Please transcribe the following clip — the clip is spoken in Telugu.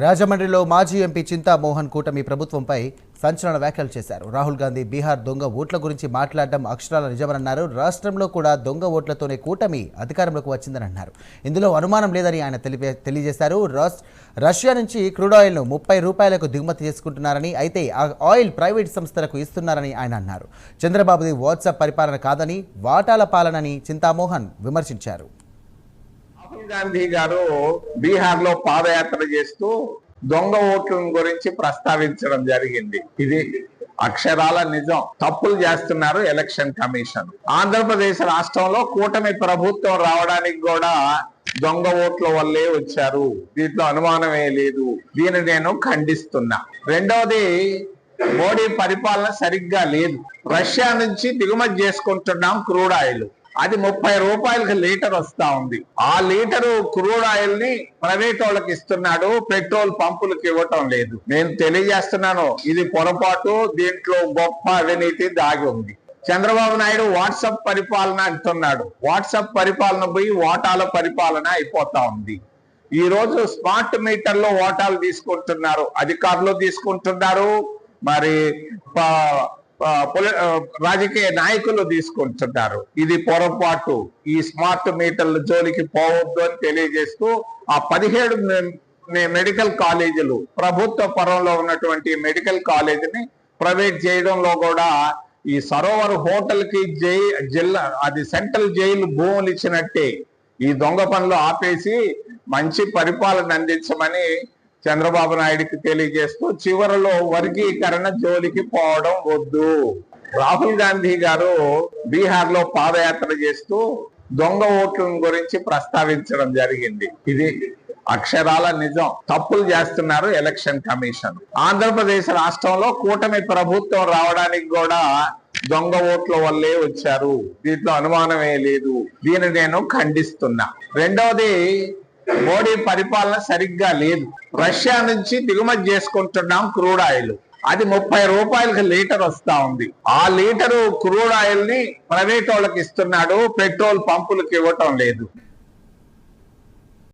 రాజమండ్రిలో మాజీ ఎంపీ చింతామోహన్ కూటమి ప్రభుత్వంపై సంచలన వ్యాఖ్యలు చేశారు. రాహుల్ గాంధీ బీహార్ దొంగ ఓట్ల గురించి మాట్లాడడం అక్షరాల నిజమన్నారు రాష్ట్రంలో కూడా దొంగ ఓట్లతోనే కూటమి అధికారంలోకి వచ్చిందని అన్నారు ఇందులో అనుమానం లేదని ఆయన తెలిపే తెలియజేశారు. రష్యా నుంచి క్రూడ్ ఆయిల్ను ముప్పై రూపాయలకు దిగుమతి చేసుకుంటున్నారని అయితే ఆ ఆయిల్ ప్రైవేట్ సంస్థలకు ఇస్తున్నారని ఆయన అన్నారు. చంద్రబాబుది వాట్సాప్ పరిపాలన కాదని వాటాల పాలనని చింతామోహన్ విమర్శించారు. రాహుల్ గాంధీ గారు బీహార్లో పాదయాత్ర చేస్తూ దొంగ ఓట్ల గురించి ప్రస్తావించడం జరిగింది. ఇది అక్షరాల నిజం. తప్పులు చేస్తున్నారు ఎలక్షన్ కమిషన్. ఆంధ్రప్రదేశ్ రాష్ట్రంలో కూటమి ప్రభుత్వం రావడానికి కూడా దొంగ ఓట్ల వల్లే వచ్చారు. దీంట్లో అనుమానమే లేదు. దీన్ని నేను ఖండిస్తున్నా. రెండవది మోడీ పరిపాలన సరిగ్గా లేదు. రష్యా నుంచి దిగుమతి చేసుకుంటున్నాం క్రూడ్ ఆయిల్. అది ముప్పై రూపాయలకి లీటర్ వస్తా ఉంది. ఆ లీటరు క్రూడ్ ఆయిల్ని ప్రైవేట్ వాళ్ళకి ఇస్తున్నాడు పెట్రోల్ పంపులకు ఇవ్వటం లేదు. నేను తెలియజేస్తున్నాను ఇది పొరపాటు దీంట్లో గొప్ప అవినీతి దాగి ఉంది. చంద్రబాబు నాయుడు వాట్సాప్ పరిపాలన అంటున్నాడు. వాట్సాప్ పరిపాలన పోయి ఓటాల పరిపాలన అయిపోతా ఉంది. ఈ రోజు స్మార్ట్ మీటర్లో ఓటాలు తీసుకుంటున్నారు అధికారులు తీసుకుంటున్నారు. మరి రాజకీయ నాయకులు తీసుకుంటున్నారు. ఇది పొరపాటు. ఈ స్మార్ట్ మీటర్ల జోలికి పోవద్దు అని తెలియజేస్తూ ఆ పదిహేడు మెడికల్ కాలేజీలు ప్రభుత్వ పరంలో ఉన్నటువంటి మెడికల్ కాలేజీని ప్రైవేట్ చేయడంలో కూడా ఈ సరోవర్ హోటల్కి జై జిల్లా అది సెంట్రల్ జైలు భూములు ఇచ్చినట్టే. ఈ దొంగ పనులు ఆపేసి మంచి పరిపాలన అందించమని చంద్రబాబు నాయుడికి తెలియజేస్తూ చివరిలో వర్గీకరణ జోలికి పోవడం వద్దు. రాహుల్ గాంధీ గారు బీహార్లో పాదయాత్ర చేస్తూ దొంగ ఓట్ల గురించి ప్రస్తావించడం జరిగింది. ఇది అక్షరాల నిజం. తప్పులు చేస్తున్నారు ఎలక్షన్ కమిషన్. ఆంధ్రప్రదేశ్ రాష్ట్రంలో కూటమి ప్రభుత్వం రావడానికి కూడా దొంగ ఓట్ల వల్లే వచ్చారు. దీంట్లో అనుమానమే లేదు. దీన్ని నేను ఖండిస్తున్నా. రెండవది మోడీ పరిపాలన సరిగ్గా లేదు. రష్యా నుంచి దిగుమతి చేసుకుంటున్నాం క్రూడ్ ఆయిల్. అది ముప్పై రూపాయలకి లీటర్ వస్తా ఉంది. ఆ లీటరు క్రూడ్ ఆయిల్ని ప్రైవేట్ వాళ్ళకి ఇస్తున్నాడు పెట్రోల్ పంపులకు ఇవ్వటం లేదు.